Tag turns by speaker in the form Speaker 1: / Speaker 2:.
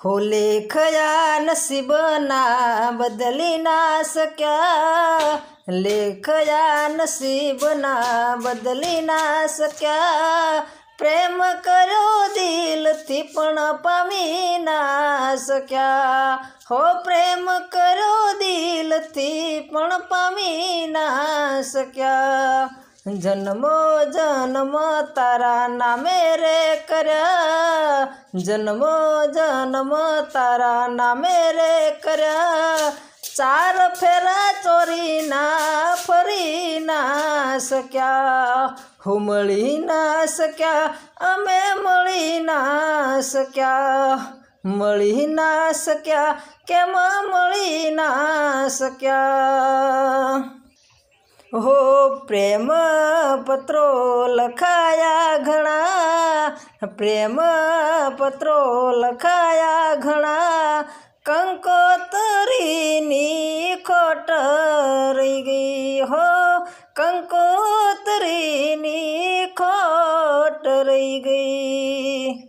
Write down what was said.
Speaker 1: હો લેખયા નસીબના બદલી ના શક્યા લેખયા નસીબના બદલી ના શક્યા પ્રેમ કર્યો દિલથી પણ પામી ના શક્યા હો પ્રેમ કર્યો દિલથી પણ પામી ના શક્યા જન્મો જન્મ તારા નામે રે કર્યા જન્મો જન્મ તારા નામે રે કર્યા ચાર ફેરા ચોરી ના ફરી ના શક્યા હું મળી ના શક્યા અમે મળી ના શક્યા મળી ના શક્યા કેમ મળી ના શક્યા હો પ્રેમ પત્રો લખાયા ઘણા. પ્રેમ પત્રો લખાયા ઘણા. કંકોતરીની ખોટ રહી ગઈ હો. કંકોતરીની ખોટ રહી ગઈ.